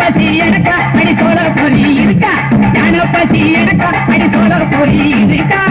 பசி எடுக்க அடி சோழ பொறி இருக்கா? ஞான பசி எடுக்க அடி சோழ பொறி இருக்கா?